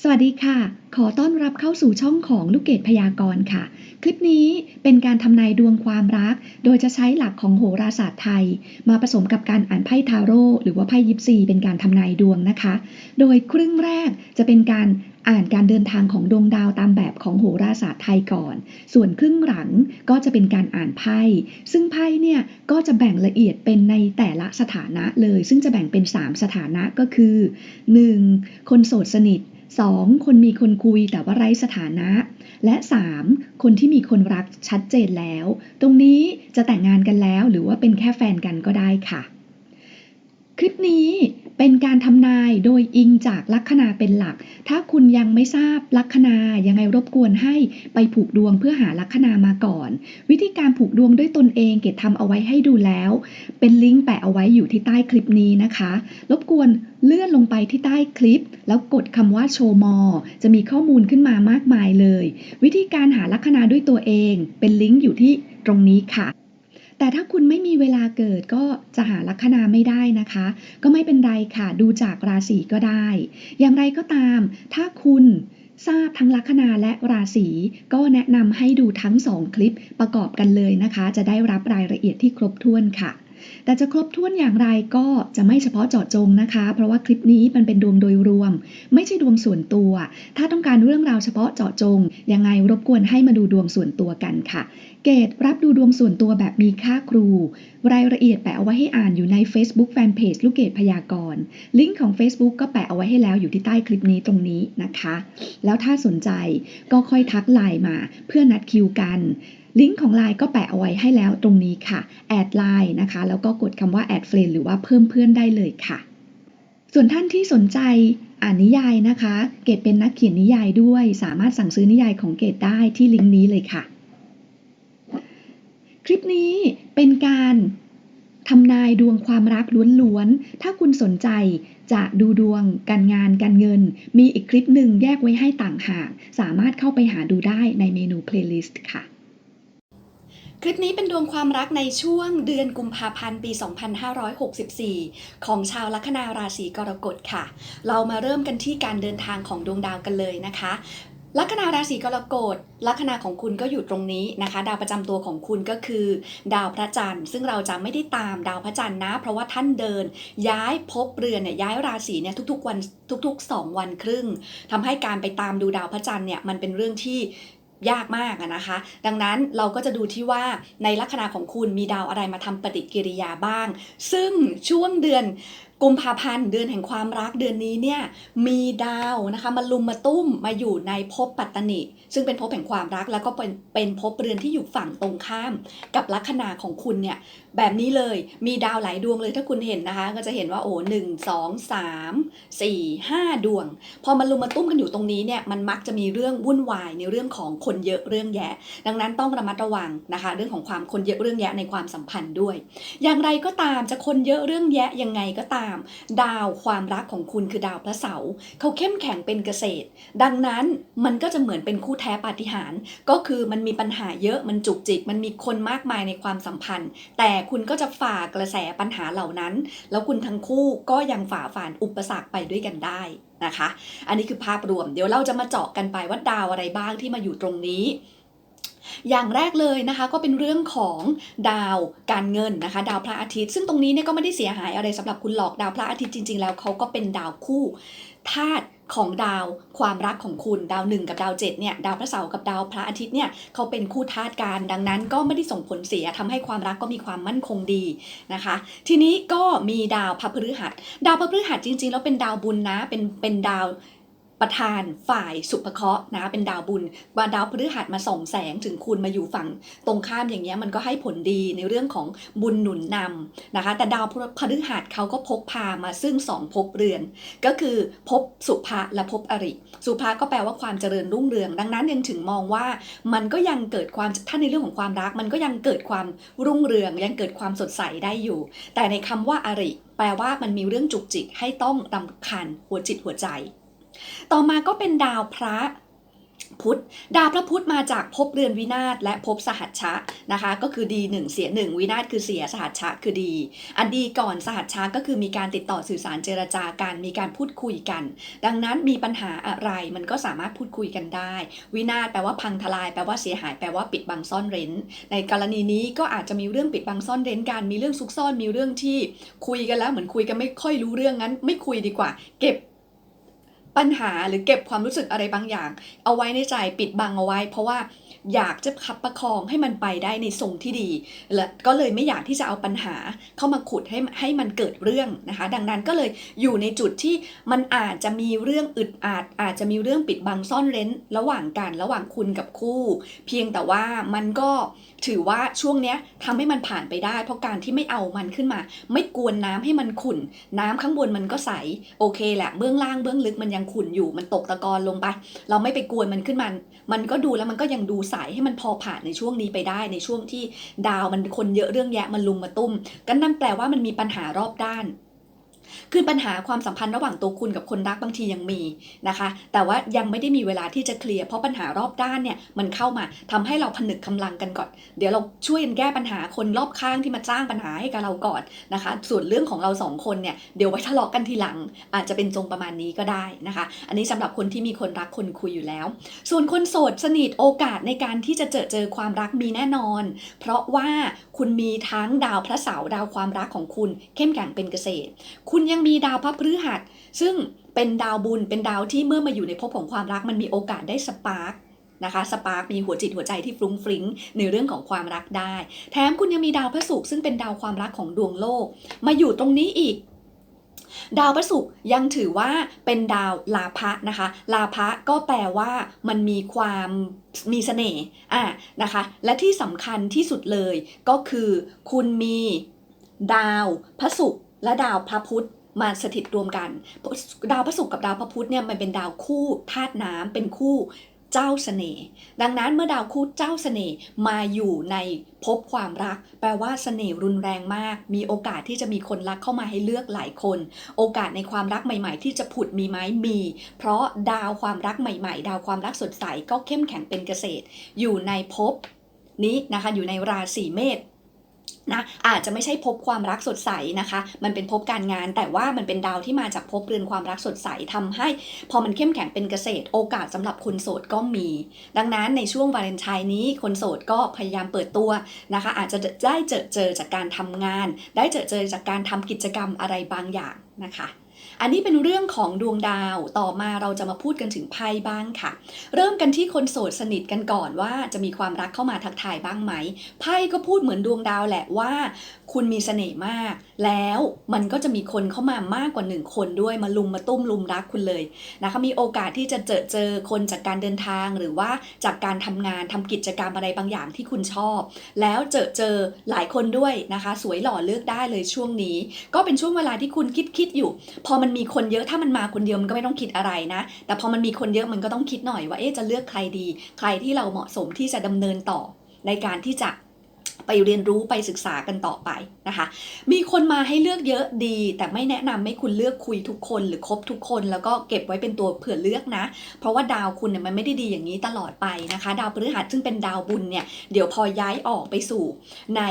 สวัสดีค่ะ ขอต้อนรับเข้าสู่ช่องของลูกเกดพยากรณ์ค่ะ คลิปนี้เป็นการทำนายดวงความรัก โดยจะใช้หลักของโหราศาสตร์ไทย มาผสมกับการอ่านไพ่ทาโร่หรือว่าไพ่ยิปซีเป็นการทำนายดวงนะคะ โดยครึ่งแรกจะเป็นการอ่านการเดินทางของดวงดาวตามแบบของโหราศาสตร์ไทยก่อน ส่วนครึ่งหลังก็จะเป็นการอ่านไพ่ ซึ่งไพ่เนี่ยก็จะแบ่งละเอียดเป็นในแต่ละสถานะเลย ซึ่งจะแบ่งเป็น 3 สถานะก็คือ 1. คนโสดสนิท 2. คนมีคนคุยแต่ว่าไร้สถานะ และ 3. คนที่มีคนรักชัดเจนแล้ว ตรงนี้จะแต่งงานกันแล้วหรือว่าเป็นแค่แฟนกันก็ได้ค่ะ คลิปนี้ เป็นการทำนายโดยอิงจากลัคนาเป็นหลัก ถ้าคุณยังไม่ทราบลัคนายังไงรบกวนให้ไปผูกดวงเพื่อหาลัคนามาก่อน วิธีการผูกดวงด้วยตนเองเกดทำเอาไว้ให้ดูแล้ว เป็นลิงก์แปะเอาไว้อยู่ที่ใต้คลิปนี้นะคะ รบกวนเลื่อนลงไปที่ใต้คลิป แล้วกดคำว่าโชว์มอ จะมีข้อมูลขึ้นมามากมายเลย วิธีการหาลัคนาด้วยตัวเอง เป็นลิงก์อยู่ที่ตรงนี้ค่ะ แต่ถ้าคุณไม่มีเวลาเกิดก็จะหาลัคนาไม่ได้นะคะ ก็ไม่เป็นไรค่ะ ดูจากราศีก็ได้ อย่างไรก็ตาม ถ้าคุณทราบทั้งลัคนาและราศีก็แนะนำให้ดูทั้ง2คลิปประกอบกันเลยนะคะ จะได้รับรายละเอียดที่ครบถ้วนค่ะ แต่จะครบถ้วนอย่างไรก็จะไม่เฉพาะเจาะจงนะคะ เพราะว่าคลิปนี้มันเป็นดวงโดยรวม ไม่ใช่ดวงส่วนตัว ถ้าต้องการเรื่องราวเฉพาะเจาะจง ยังไงรบกวนให้มาดูดวงส่วนตัวกันค่ะ เกตรับดูดวงส่วนตัวแบบมีค่าครู รายละเอียดแปะเอาไว้ให้อ่านอยู่ใน Facebook Fanpage ลูกเกดพยากรณ์ลิงก์ของ Facebook ก็แปะเอาไว้ให้แล้วอยู่ที่ใต้คลิปนี้ตรงนี้นะคะ แล้วถ้าสนใจก็ค่อยทักไลน์มาเพื่อนัดคิวกัน ลิงก์ของไลน์ก็แปะเอาไว้ให้แล้วตรงนี้ค่ะ แอดไลน์นะคะ แล้วก็กดคำว่าแอดเฟรนหรือว่าเพิ่มเพื่อนได้เลยค่ะ ส่วนท่านที่สนใจอ่านนิยายนะคะ เกดเป็นนักเขียนนิยายด้วย สามารถสั่งซื้อนิยายของเกดได้ที่ลิงก์นี้เลยค่ะ คลิปนี้เป็นการทำนายดวงความรักล้วนๆ ถ้าคุณสนใจจะดูดวงการงานการเงิน มีอีกคลิปหนึ่งแยกไว้ให้ต่างหาก สามารถเข้าไปหาดูได้ในเมนู playlist ค่ะ คลิปนี้เป็นดวงความรักในช่วงเดือนกุมภาพันธ์ปี 2564 ของชาวลัคนาราศีกรกฎค่ะ เรามาเริ่มกันที่การเดินทางของดวงดาวกันเลยนะคะ ลัคนาราศีกรกฎลัคนาของคุณก็อยู่ตรงนี้นะคะ ดาวประจำตัวของคุณก็คือ ดาวพระจันทร์ ซึ่งเราจะไม่ได้ตามดาวพระจันทร์นะ เพราะว่าท่านเดิน ย้ายภพเรือนเนี่ยย้ายราศีเนี่ยทุกๆวันทุกๆ 2 วันครึ่งทำให้การไปตามดูดาวพระจันทร์เนี่ยมันเป็นเรื่องที่ยากมากนะคะ ดังนั้นเราก็จะดูที่ว่าในลัคนาของคุณมีดาวอะไรมาทำปฏิกิริยาบ้าง ซึ่งช่วงเดือน กุมภาพันธ์เดือนแห่งความรักเดือนนี้เนี่ยมีดาวนะคะมาลุมมาตุ้มมาอยู่ในภพปัตตนิซึ่งเป็นภพแห่งความรักแล้วก็เป็นเป็นภพเรือนที่อยู่ฝั่งตรงข้าม กับลัคนาของคุณเนี่ยแบบนี้เลยมีดาวหลายดวงเลยถ้าคุณเห็นนะคะ ก็จะเห็นว่าโอ้หนึ่งสองสามสี่ห้าดวง พอมันลุมมาตุ้มกันอยู่ตรงนี้เนี่ยมันมักจะมีเรื่องวุ่นวายในเรื่องของคนเยอะเรื่องแยะ ดังนั้นต้องระมัดระวังนะคะ เรื่องของความคนเยอะเรื่องแยะในความสัมพันธ์ด้วย อย่างไรก็ตามจะคนเยอะเรื่องแยะยังไงก็ตามดาวความรักของคุณคือดาวพระเสาร์เขาเข้มแข็งเป็นเกษตร ดังนั้นมันก็จะเหมือนเป็นคู่แท้ปาฏิหาริย์ก็คือมันมีปัญหาเยอะมันจุกจิก มันมีคนมากมายในความสัมพันธ์ แต่คุณก็จะฝ่ากระแสปัญหาเหล่านั้น แล้วคุณทั้งคู่ก็ยังฝ่าฝ่านอุปสรรคไปด้วยกันได้นะคะ อันนี้คือภาพรวม เดี๋ยวเราจะมาเจาะกันไปว่าดาวอะไรบ้างที่มาอยู่ตรงนี้ อย่างแรกเลยนะคะก็เป็นเรื่องของดาวการเงินนะคะ ดาวพระอาทิตย์ ซึ่งตรงนี้เนี่ยก็ไม่ได้เสียหายอะไรสำหรับคุณหรอกดาวพระอาทิตย์จริง ๆ แล้วเขาก็เป็นดาวคู่ธาตุของดาวความรักของคุณดาวหนึ่งกับดาวเจ็ดเนี่ยดาวพระเสาร์กับดาวพระอาทิตย์เนี่ยเขาเป็นคู่ธาตุการดังนั้นก็ไม่ได้ส่งผลเสียทำให้ความรักก็มีความมั่นคงดีนะคะ ทีนี้ก็มีดาวพระพฤหัส ดาวพระพฤหัสจริง ๆ แล้วเป็นดาวบุญนะเป็นเป็นดาว ประธานฝ่ายสุภเคราะห์นะเป็นดาวบุญว่าดาวพฤหัสมาส่องแสงถึงคุณมาอยู่ฝั่งตรงข้ามอย่างเงี้ยมันก็ให้ผลดีในเรื่องของบุญหนุนนำนะคะ แต่ดาวพฤหัสเขาก็พกพามาซึ่งสองภพเรือน ก็คือภพสุภะและภพอริ สุภะก็แปลว่าความเจริญรุ่งเรือง ดังนั้นยังถึงมองว่ามันก็ยังเกิดความถ้าในเรื่องของความรัก มันก็ยังเกิดความรุ่งเรือง ยังเกิดความสดใสได้อยู่ แต่ในคำว่าอริ แปลว่ามันมีเรื่องจุกจิกให้ต้องรำคันหัวจิตหัวใจ ต่อมาก็เป็นดาวพระพุธดาวพระพุธมาจากภพเรือนวินาศและภพสหัชชะนะคะ ก็คือดีหนึ่งเสียหนึ่งวินาศคือเสียสหัชชะคือดี อันดีก่อนสหัชชะก็คือมีการติดต่อสื่อสารเจรจากันมีการพูดคุยกัน ดังนั้นมีปัญหาอะไรมันก็สามารถพูดคุยกันได้ วินาศแปลว่าพังทลายแปลว่าเสียหายแปลว่าปิดบังซ่อนเร้น ในกรณีนี้ก็อาจจะมีเรื่องปิดบังซ่อนเร้นกันมีเรื่องซุกซ่อนมีเรื่องที่คุยกันแล้วเหมือนคุยกันไม่ค่อยรู้เรื่องงั้น ไม่คุยดีกว่า เก็บ ปัญหาหรือเก็บความรู้สึกอะไรบางอย่าง เอาไว้ในใจปิดบังเอาไว้ เพราะว่าอยากจะขับประคองให้มันไปได้ในทรงที่ดี และก็เลยไม่อยากที่จะเอาปัญหาเข้ามาขุดให้ให้มันเกิดเรื่องนะคะ ดังนั้นก็เลยอยู่ในจุดที่มันอาจจะมีเรื่องอึดอัดอาจจะมีเรื่องปิดบังซ่อนเร้น ระหว่างกันระหว่างคุณกับคู่ เพียงแต่ว่ามันก็ถือว่าช่วงเนี้ยทำให้มันผ่านไปได้ เพราะการที่ไม่เอามันขึ้นมา ไม่กวนน้ำให้มันขุ่น น้ำข้างบนมันก็ใสโอเคแหละเบื้องล่างเบื้องลึกมันยังขุ่นอยู่มันตกตะกอนลงไป เราไม่ไปกวนมันขึ้นมามันก็ดูแล้วมันก็ยังดูใสให้มันพอผ่านในช่วงนี้ไปได้ในช่วงที่ดาวมันคนเยอะเรื่องแยะมันลุมมาตุ้มก็นั่นแปลว่ามันมีปัญหารอบด้าน คือปัญหาความสัมพันธ์ระหว่างตัวคุณกับคนรักบางทียังมีนะคะ แต่ว่ายังไม่ได้มีเวลาที่จะเคลียร์เพราะปัญหารอบด้านเนี่ยมันเข้ามาทำให้เราผนึกกำลังกันก่อน เดี๋ยวเราช่วยกันแก้ปัญหาคนรอบข้างที่มาสร้างปัญหาให้กับเราก่อนนะคะ ส่วนเรื่องของเราสองคนเนี่ยเดี๋ยวไว้ทะเลาะกันทีหลัง อาจจะเป็นทรงประมาณนี้ก็ได้นะคะ อันนี้สำหรับคนที่มีคนรักคนคุยอยู่แล้ว ส่วนคนโสดสนิทโอกาสในการที่จะเจอเจอความรักมีแน่นอน เพราะว่าคุณมีทั้งดาวพระเสาร์ดาวความรักของคุณ เข้มแข็งเป็นเกษตร คุณยังมีดาวพระพฤหัส ซึ่งเป็นดาวบุญเป็นดาวที่เมื่อมาอยู่ในภพของความรักมันมีโอกาสได้สปาร์กนะคะสปาร์กมีหัวจิตหัวใจที่ฟรุ้งฟริ้งในเรื่องของความรักได้ แถมคุณยังมีดาวพระศุกร์ซึ่งเป็นดาวความรักของดวงโลก มาอยู่ตรงนี้อีก ดาวพระศุกร์ยังถือว่าเป็นดาวลาภะนะคะ ลาภะก็แปลว่ามันมีความมีเสน่ห์อะนะคะ และที่สำคัญที่สุดเลยก็คือ คุณมีดาวพระศุกร์ และดาวพระพุธมาสถิตรวมกัน ดาวพระศุกร์กับดาวพระพุธเนี่ยมันเป็นดาวคู่ธาตุน้ำเป็นคู่เจ้าเสน่ห์ดังนั้นเมื่อดาวคู่เจ้าเสน่ห์มาอยู่ในภพความรัก แปลว่าเสน่ห์รุนแรงมาก มีโอกาสที่จะมีคนรักเข้ามาให้เลือกหลายคน โอกาสในความรักใหม่ๆ ที่จะผุดมีไหมมี เพราะดาวความรักใหม่ๆ ดาวความรักสดใสก็เข้มแข็งเป็นเกษตร อยู่ในภพนี้นะคะอยู่ในราศีเมษ นะอาจจะไม่ใช่พบความรักสดใสนะคะ มันเป็นพบการงาน แต่ว่ามันเป็นดาวที่มาจากพบเรือนความรักสดใสทำให้ พอมันเข้มแข็งเป็นเกษตร โอกาสสำหรับคนโสดก็มี ดังนั้นในช่วงวาเลนไทน์นี้คนโสดก็พยายามเปิดตัวนะคะ อาจจะได้เจอเจอจากการทำงาน ได้เจอเจอจากการทำกิจกรรมอะไรบางอย่างนะคะ อันนี้เป็นเรื่องของดวงดาวต่อมาเราจะมาพูดกันถึงไพ่บ้างค่ะ เริ่มกันที่คนโสดสนิทกันก่อนว่าจะมีความรักเข้ามาทักทายบ้างไหมไพ่ก็พูดเหมือนดวงดาวแหละว่า คุณมีเสน่ห์มาก แล้วมันก็จะมีคนเข้ามามากกว่าหนึ่งคนด้วยมาลุมมาตุ้มลุมรักคุณเลยนะคะมีโอกาสที่จะเจอเจอคนจากการเดินทางหรือว่าจากการทำงานทำกิจกรรมอะไรบางอย่างที่คุณชอบ แล้วเจอเจอหลายคนด้วยนะคะ สวยหล่อเลือกได้เลยช่วงนี้ ก็เป็นช่วงเวลาที่คุณคิดคิดอยู่ พอมันมีคนเยอะถ้ามันมาคนเดียวมันก็ไม่ต้องคิดอะไรนะ แต่พอมันมีคนเยอะมันก็ต้องคิดหน่อยว่าเอ๊ะจะเลือกใครดี ใครที่เราเหมาะสมที่จะดำเนินต่อในการที่จะ ไปเรียนรู้ไปศึกษากันต่อไปนะคะ มีคนมาให้เลือกเยอะดี แต่ไม่แนะนำให้คุณเลือกคุยทุกคนหรือคบทุกคนแล้วก็เก็บไว้เป็นตัวเผื่อเลือกนะ เพราะว่าดาวคุณเนี่ยมันไม่ได้ดีอย่างนี้ตลอดไปนะคะ ดาวพฤหัสซึ่งเป็นดาวบุญเนี่ยเดี๋ยวพอย้ายออกไปสู่ใน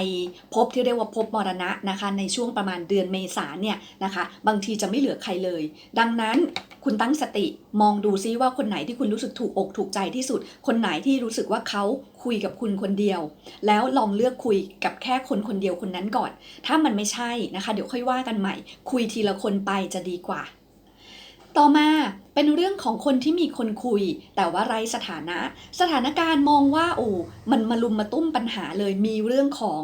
ภพที่เรียกว่าภพมรณะนะคะ ในช่วงประมาณเดือนเมษาเนี่ยนะคะ บางทีจะไม่เหลือใครเลย ดังนั้นคุณตั้งสติมองดูซิว่าคนไหนที่คุณรู้สึกถูกอกถูกใจที่สุด คนไหนที่รู้สึกว่าเขาคุยกับคุณคนเดียว แล้วลองเลือกคุยกับแค่คนคนเดียวคนนั้นก่อน ถ้ามันไม่ใช่นะคะ เดี๋ยวค่อยว่ากันใหม่ คุยทีละคนไปจะดีกว่า ต่อมาเป็นเรื่องของคนที่มีคนคุย แต่ว่าไร้สถานะ สถานการณ์มองว่าโอ้มันมาลุมมาตุ้มปัญหาเลยมีเรื่องของ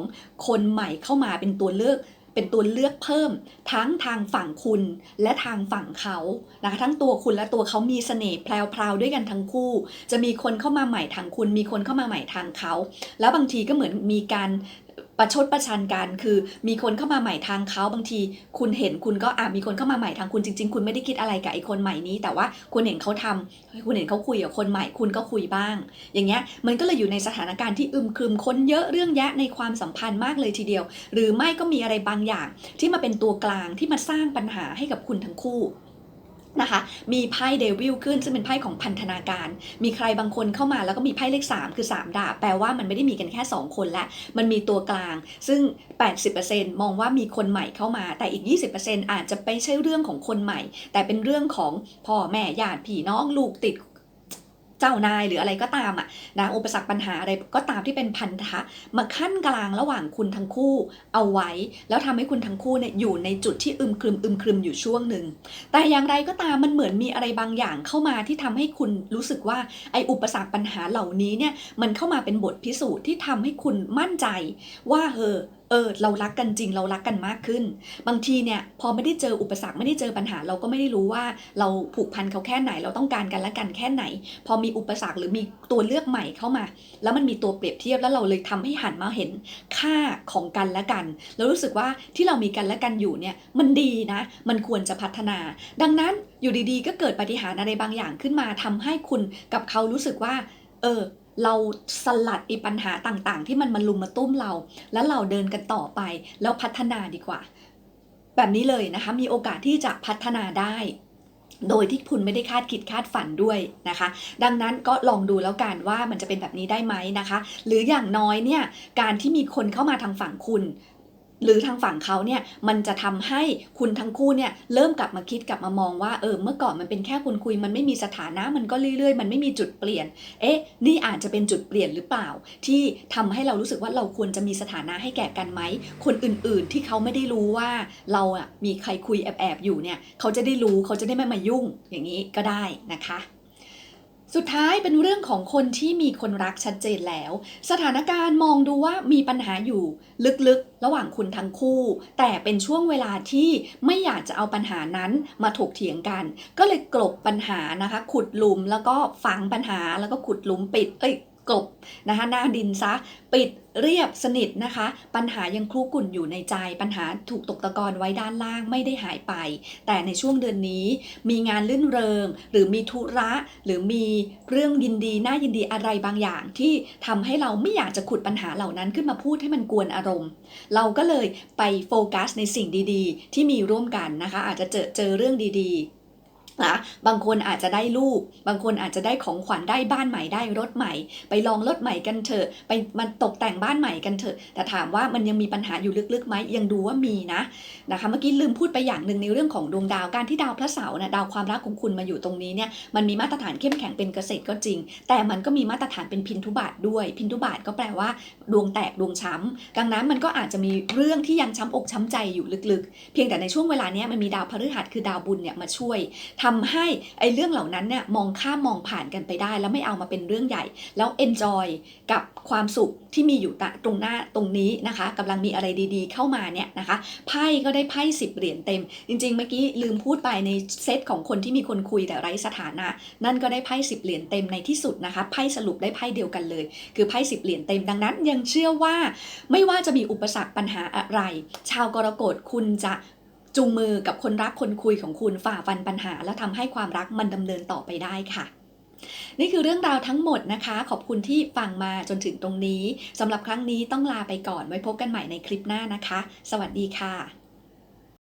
คนใหม่เข้ามาเป็นตัวเลือก เป็นตัวเลือกเพิ่ม ทั้งทางฝั่งคุณและทางฝั่งเขานะคะทั้งตัวคุณและตัวเขามีเสน่ห์แพรวๆด้วยกันทั้งคู่ จะมีคนเข้ามาใหม่ทางคุณ มีคนเข้ามาใหม่ทางเขา แล้วบางทีก็เหมือนมีการ ประชดประชันกัน คือมีคนเข้ามาใหม่ทางเขาบางที คุณเห็นคุณก็อะมีคนเข้ามาใหม่ทางคุณจริง ๆ คุณไม่ได้คิดอะไรกับไอ้คนใหม่นี้ แต่ว่าคุณเห็นเขาทำคุณเห็นเขาคุยกับคนใหม่ คุณก็คุยบ้าง อย่างเงี้ยมันก็เลยอยู่ในสถานการณ์ที่อึมครึมคนเยอะเรื่องแยะในความสัมพันธ์มากเลยทีเดียว หรือไม่ก็มีอะไรบางอย่าง ที่มาเป็นตัวกลางที่มาสร้างปัญหาให้กับคุณทั้งคู่ นะคะ มีไพ่เดวิลขึ้นซึ่งเป็นไพ่ของพันธนาการ มีใครบางคนเข้ามาแล้วก็มีไพ่เลข 3 คือ 3 ดาบ แปลว่ามันไม่ได้มีกันแค่ 2 คนและ มันมีตัวกลาง ซึ่ง 80%มองว่ามีคนใหม่เข้ามา แต่อีก 20%อาจจะไม่ใช่เรื่องของคนใหม่ แต่เป็นเรื่องของพ่อแม่ญาติพี่น้องลูกติด เจ้านายหรืออะไรก็ตามอะนะอุปสรรคปัญหาอะไรก็ตามที่เป็นพันธะมาขั้นกลางระหว่างคุณทั้งคู่เอาไว้ แล้วทำให้คุณทั้งคู่เนี่ยอยู่ในจุดที่อึมครึมอึมครึมอยู่ช่วงหนึ่งแต่อย่างไรก็ตามมันเหมือนมีอะไรบางอย่างเข้ามาที่ทำให้คุณรู้สึกว่าไอ้อุปสรรคปัญหาเหล่านี้เนี่ยมันเข้ามาเป็นบทพิสูจน์ที่ทำให้คุณมั่นใจว่าเออ เออเรารักกันจริงเรารักกันมากขึ้น บางทีเนี่ยพอไม่ได้เจออุปสรรคไม่ได้เจอปัญหา เราก็ไม่ได้รู้ว่าเราผูกพันเขาแค่ไหน เราต้องการกันและกันแค่ไหน พอมีอุปสรรคหรือมีตัวเลือกใหม่เข้ามา แล้วมันมีตัวเปรียบเทียบแล้วเราเลยทำให้หันมาเห็นค่าของกันและกัน แล้วรู้สึกว่าที่เรามีกันและกันอยู่เนี่ยมันดีนะ มันควรจะพัฒนา ดังนั้นอยู่ดีๆ ก็เกิดปฏิหารอะไรบางอย่างขึ้นมาทำให้คุณกับเขารู้สึกว่า เออ เราสลัดอีปัญหาต่างๆ ที่มันมาลุมมาตุ้มเรา แล้วเราเดินกันต่อไป แล้วพัฒนาดีกว่า แบบนี้เลยนะคะ มีโอกาสที่จะพัฒนาได้โดยที่คุณไม่ได้คาดคิดคาดฝันด้วยนะคะ ดังนั้นก็ลองดูแล้วกันว่ามันจะเป็นแบบนี้ได้ไหมนะคะ หรืออย่างน้อยเนี่ยการที่มีคนเข้ามาทางฝั่งคุณ หรือทางฝั่งเขาเนี่ยมันจะทำให้คุณทั้งคู่เนี่ยเริ่มกลับมาคิดกลับมามองว่าเออเมื่อก่อนมันเป็นแค่คุณคุยมันไม่มีสถานะมันก็เรื่อยๆ มันไม่มีจุดเปลี่ยน เอ๊ะ นี่อาจจะเป็นจุดเปลี่ยนหรือเปล่า ที่ทำให้เรารู้สึกว่าเราควรจะมีสถานะให้แก่กันไหมคนอื่นๆที่เขาไม่ได้รู้ว่าเราอะมีใครคุยแอบๆอยู่เนี่ยเขาจะได้รู้เขาจะได้ไม่มายุ่งอย่างนี้ก็ได้นะคะ สุดท้ายเป็นเรื่องของคนที่มีคนรักชัดเจนแล้ว สถานการณ์มองดูว่ามีปัญหาอยู่ลึกๆ ระหว่างคุณทั้งคู่ แต่เป็นช่วงเวลาที่ไม่อยากจะเอาปัญหานั้นมาถกเถียงกัน ก็เลยกลบปัญหานะคะ ขุดหลุมแล้วก็ฝังปัญหาแล้วก็ขุดหลุมปิด เอ้ย กลบนะคะหน้าดินซะ ปิดเรียบสนิทนะคะ ปัญหายังคลุกุ่นอยู่ในใจ ปัญหาถูกตกตะกอนไว้ด้านล่างไม่ได้หายไป แต่ในช่วงเดือนนี้มีงานลื่นเริง หรือมีธุระ หรือมีเรื่องยินดีน่ายินดีอะไรบางอย่าง ที่ทำให้เราไม่อยากจะขุดปัญหาเหล่านั้นขึ้นมาพูดให้มันกวนอารมณ์ เราก็เลยไปโฟกัสในสิ่งดีๆ ที่มีร่วมกันนะคะ อาจจะเจอเจอเรื่องดีๆ นะบางคนอาจจะได้ลูก บางคนอาจจะได้ของขวัญได้บ้านใหม่ได้รถใหม่ ไปลองรถใหม่กันเถอะ ไปมันตกแต่งบ้านใหม่กันเถอะ แต่ถามว่ามันยังมีปัญหาอยู่ลึกๆไหมยังดูว่ามีนะนะคะเมื่อกี้ลืมพูดไปอย่างหนึ่งในเรื่องของดวงดาวการที่ดาวพระเสาร์นะดาวความรักของคุณมาอยู่ตรงนี้เนี่ยมันมีมาตรฐานเข้มแข็งเป็นเกษตรก็จริง แต่มันก็มีมาตรฐานเป็นพินทุบาทด้วย พินทุบาทก็แปลว่าดวงแตกดวงช้ำดังนั้นมันก็อาจจะมีเรื่องที่ยังช้ำอกช้ำใจอยู่ลึกๆ เพียงแต่ในช่วงเวลานี้มันมีดาวพฤหัสคือดาวบุญเนี่ยมาช่วยททำให้ไอ้เรื่องเหล่านั้นเนี่ยมองข้ามมองผ่านกันไปได้ แล้วไม่เอามาเป็นเรื่องใหญ่ แล้ว enjoy กับความสุขที่มีอยู่ตรงหน้าตรงนี้นะคะกำลังมีอะไรดีๆ เข้ามาเนี่ยนะคะไพ่ก็ได้ไพ่สิบเหรียญเต็ม จริง ๆ เมื่อกี้ลืมพูดไปในเซตของคนที่มีคนคุยแต่ไร้สถานะ นั่นก็ได้ไพ่สิบเหรียญเต็มในที่สุดนะคะไพ่สรุปได้ไพ่เดียวกันเลย คือไพ่สิบเหรียญเต็มดังนั้น ยังเชื่อว่าไม่ว่าจะมีอุปสรรคปัญหาอะไร ชาวกรกฎคุณจะ จูงมือกับคนรักคนคุยของคุณฝ่าฟันปัญหา และทำให้ความรักมันดำเนินต่อไปได้ค่ะนี่คือเรื่องราวทั้งหมดนะคะ ขอบคุณที่ฟังมาจนถึงตรงนี้สำหรับครั้งนี้ต้องลาไปก่อนไว้พบกันใหม่ในคลิปหน้านะคะ สวัสดีค่ะ